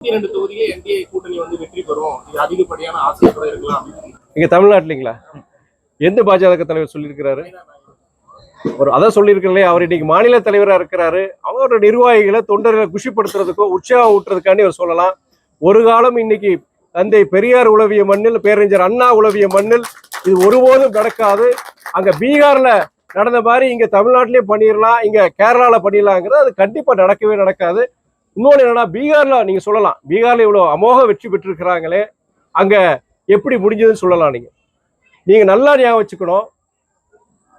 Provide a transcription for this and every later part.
இருபத்தி ரெண்டு தொகுதியிலே என்டிஏ கூட்டணி வந்து வெற்றி பெறும். இது அதிகப்படியான ஆசை கூட இருக்கலாம் இங்க தமிழ்நாட்டுலீங்களா? எந்த பாஜக தலைவர் சொல்லியிருக்கிறாரு? ஒரு அதான் சொல்லியிருக்கே அவர் இன்னைக்கு மாநில தலைவரா இருக்கிறாரு. அவரோட நிர்வாகிகளை தொண்டர்களை குஷிப்படுத்துறதுக்கோ உற்சாகம் ஊட்டுறதுக்காண்டி அவர் சொல்லலாம். ஒரு காலம் இன்னைக்கு தந்தை பெரியார் உளவிய மண்ணில் பேரறிஞர் அண்ணா உளவிய மண்ணில் இது ஒருபோதும் நடக்காது. அங்க பீகார்ல நடந்த மாதிரி இங்க தமிழ்நாட்டிலேயே பண்ணிடலாம் இங்க கேரளால பண்ணிடலாங்கிறது அது கண்டிப்பா நடக்கவே நடக்காது. இன்னொன்று என்னன்னா பீகார்ல நீங்க சொல்லலாம். பீகார்ல இவ்வளவு அமோக வெற்றி பெற்றிருக்கிறாங்களே அங்க எப்படி முடிஞ்சதுன்னு சொல்லலாம் நீங்க. நீங்க நல்லா ஞாபகம் வச்சுக்கணும்.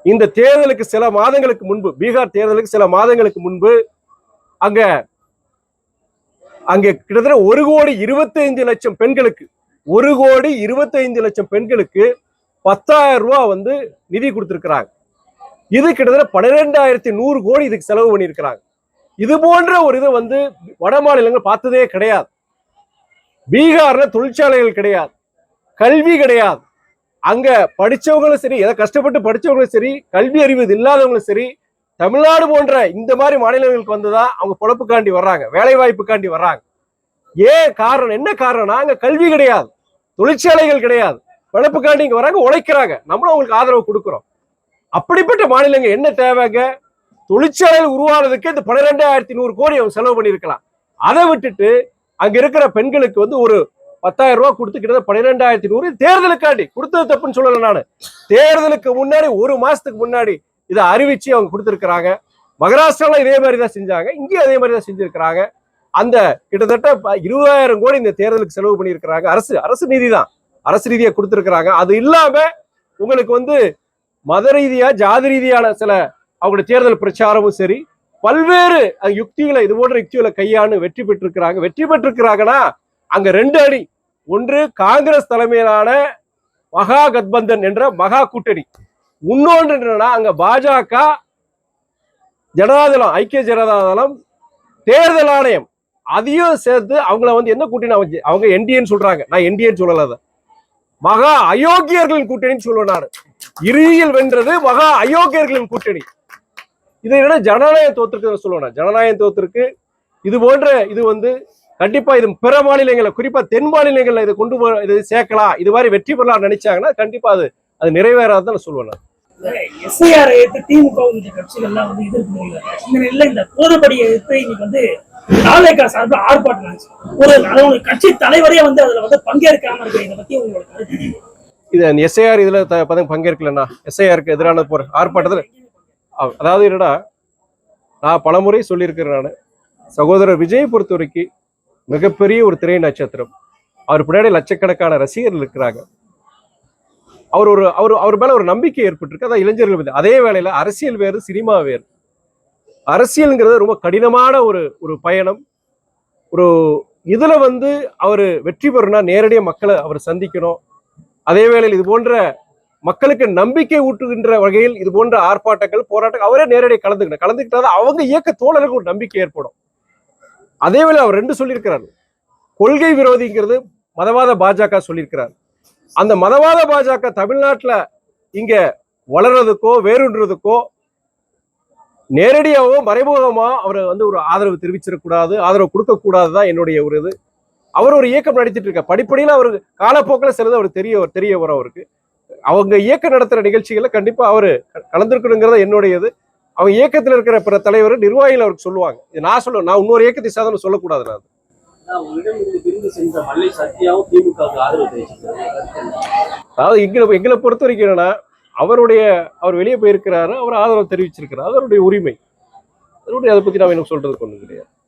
இந்த தேர்தலுக்கு சில மாதங்களுக்கு முன்பு பீகார் தேர்தலுக்கு சில மாதங்களுக்கு முன்பு அங்க அங்க கிட்டத்தட்ட ஒரு கோடி இருபத்தைந்து லட்சம் பெண்களுக்கு ஒரு கோடி இருபத்தைந்து லட்சம் பெண்களுக்கு பத்தாயிரம் ரூபாய் வந்து நிதி கொடுத்திருக்கிறாங்க. இது கிட்டத்தட்ட பன்னிரெண்டாயிரத்தி நூறு கோடி இதுக்கு செலவு பண்ணியிருக்கிறாங்க. இது போன்ற ஒரு இது வந்து வட மாநிலங்கள் பார்த்ததே கிடையாது. பீகார்ல தொழிற்சாலைகள் கிடையாது. கல்வி கிடையாது. அங்க படிச்சவங்களும் சரி எதை கஷ்டப்பட்டு படிச்சவங்களும் சரி கல்வி அறிவு இல்லாதவங்களும் சரி தமிழ்நாடு போன்ற இந்த மாதிரி மாநிலங்களுக்கு வந்துதான் அவங்க பொழப்புக்காண்டி வர்றாங்க வேலை வாய்ப்புக்காண்டி வர்றாங்க. ஏன் காரணம் என்ன காரணம்னா அங்க கல்வி கிடையாது. தொழிற்சாலைகள் கிடையாது. பிழப்புக்காண்டி இங்க வராங்க உழைக்கிறாங்க. நம்மளும் அவங்களுக்கு ஆதரவு கொடுக்குறோம். அப்படிப்பட்ட மாநிலங்க என்ன தேவைங்க? தொழிற்சாலைகள் உருவானதுக்கு இந்த பன்னிரெண்டாயிரத்தி நூறு கோடி அவங்க செலவு பண்ணியிருக்கலாம். அதை விட்டுட்டு அங்க இருக்கிற பெண்களுக்கு வந்து ஒரு பத்தாயிரம் ரூபாய் கொடுத்து கிட்டத்தட்ட பன்னிரெண்டாயிரத்தி நூறு தேர்தலுக்காண்டி. கொடுத்தது தப்புன்னு சொல்லலை நான். தேர்தலுக்கு முன்னாடி ஒரு மாசத்துக்கு முன்னாடி இதை அறிவிச்சு அவங்க கொடுத்துருக்குறாங்க. மகாராஷ்டிரால இதே மாதிரி தான் செஞ்சாங்க. இங்கேயும் அதே மாதிரி தான் செஞ்சிருக்கிறாங்க. அந்த கிட்டத்தட்ட ப- இருபதாயிரம் கோடி இந்த தேர்தலுக்கு செலவு பண்ணியிருக்கிறாங்க. அரசு அரசு நிதி தான். அரசு நிதியை கொடுத்துருக்குறாங்க. அது இல்லாம உங்களுக்கு வந்து மத ரீதியா ஜாதி ரீதியான சில அவங்களுடைய தேர்தல் பிரச்சாரமும் சரி பல்வேறு யுக்திகளை இது போன்ற யுக்திகளை கையாண்டு வெற்றி பெற்றிருக்கிறாங்க. வெற்றி பெற்றிருக்கிறாங்கன்னா அங்க ரெண்டு அணி. ஒன்று காங்கிரஸ் தலைமையிலான மகா கத்பந்தன் என்ற மகா கூட்டணி. இன்னொன்று என்னன்னா அங்க பாஜக ஜனதாதளம் ஐக்கிய ஜனதாதளம் தேர்தல் ஆணையம் அதையும் சேர்த்து அவங்கள வந்து என்ன கூட்டணி அவங்க அவங்க என்டிஏன்னு சொல்றாங்க. நான் என்டிஏன்னு சொல்லல அதை. மகா அயோக்கியர்களின் கூட்டணின்னு சொல்லுவேன் நான். இறுதியில் வென்றது மகா அயோக்கியர்களின் கூட்டணி. இதை விட ஜனநாயகம் தோத்திருக்கு சொல்லுவேன். ஜனநாயகம் தோத்திருக்கு இது போன்ற இது வந்து கண்டிப்பா இது பிற மாநிலங்களை குறிப்பா தென் மாநிலங்கள்ல இதை கொண்டு போ இது சேர்க்கலாம் இது மாதிரி வெற்றி பெறலாம் நினைச்சாங்கன்னா கண்டிப்பா அது அது நிறைவேறாதுன்னு நான் சொல்லுவேன் நான். எஸ்ஐஆர் எடுத்து திமுக உள்ளிட்ட கட்சிகள்லாம் வந்து எதிர்ப்பு தெரிவிக்கிறாங்க இந்த நிலையில இந்த போதபடியை எடுத்து இன்னைக்கு வந்து நாளைக்கா சார்பில் ஆர்ப்பாட்டம் நடந்துச்சு. ஒரு அதாவது கட்சி தலைவரே வந்து அதுல வந்து பங்கேற்காம இருக்க இதை பத்தி எஸ்ஐஆர் இதுல பதவி பங்கேற்கலண்ணா எஸ்ஐஆருக்கு எதிரான போற ஆர்ப்பாட்டத்தில் அதாவது என்னடா நான் பலமுறை சொல்லியிருக்கிறேன் நான். சகோதரர் விஜயை பொறுத்த வரைக்கும் மிகப்பெரிய ஒரு திரை நட்சத்திரம். அவர் பின்னாடி லட்சக்கணக்கான ரசிகர்கள் இருக்கிறாங்க. அவர் ஒரு அவர் அவர் மேல ஒரு நம்பிக்கை ஏற்பட்டிருக்கு. அதான் இளைஞர்கள் மீது. அதே வேளையில அரசியல் வேறு சினிமா வேறு. அரசியல்ங்கிறது ரொம்ப கடினமான ஒரு ஒரு பயணம். ஒரு இதுல வந்து அவர் வெற்றி பெறணும்னா நேரடியாக மக்களை அவர் சந்திக்கணும். அதே வேளையில் இது போன்ற மக்களுக்கு நம்பிக்கை ஊட்டுகின்ற வகையில் இது போன்ற ஆர்ப்பாட்டங்கள் போராட்டங்கள் அவரே நேரடியாக கலந்துக்கணும் கலந்துக்கிட்டா அவங்க இயக்க தோழர்களுக்கு ஒரு நம்பிக்கை ஏற்படும். அதே வேளை அவர் ரெண்டு சொல்லியிருக்கிறார். கொள்கை விரோதிங்கிறது மதவாத பாஜக சொல்லியிருக்கிறார். அந்த மதவாத பாஜக தமிழ்நாட்டுல இங்க வளர்றதுக்கோ வேறுன்றதுக்கோ நேரடியாவோ மறைமுகமா அவரை வந்து ஒரு ஆதரவு தெரிவிச்சிடக்கூடாது ஆதரவு கொடுக்கக்கூடாது தான் என்னுடைய ஒரு இது. அவர் ஒரு இயக்கம் நடத்திட்டு இருக்க படிப்படியில் அவருக்கு காலப்போக்கில் சிலது அவர் தெரிய தெரிய வரும் அவருக்கு. அவங்க இயக்கம் நடத்துற நிகழ்ச்சிகளை கண்டிப்பா அவரு கலந்துருக்கணுங்கிறத என்னுடைய இது அவங்க இயக்கத்தில் இருக்கிற பிற தலைவர் நிர்வாகிகள் அவருக்கு சொல்லுவாங்க. இது நான் சொல்லுவேன் நான் இன்னொரு இயக்கத்தை சாதனை சொல்லக்கூடாது நான். அதாவது எங்களை எங்களை பொறுத்த வரைக்கும் என்னன்னா அவருடைய அவர் வெளியே போயிருக்கிறாரு அவர் ஆதரவு தெரிவிச்சிருக்கிறார். அவருடைய உரிமை. அதனுடைய அதை பத்தி நான் எனக்கு சொல்றதுக்கு ஒன்றும் கிடையாது.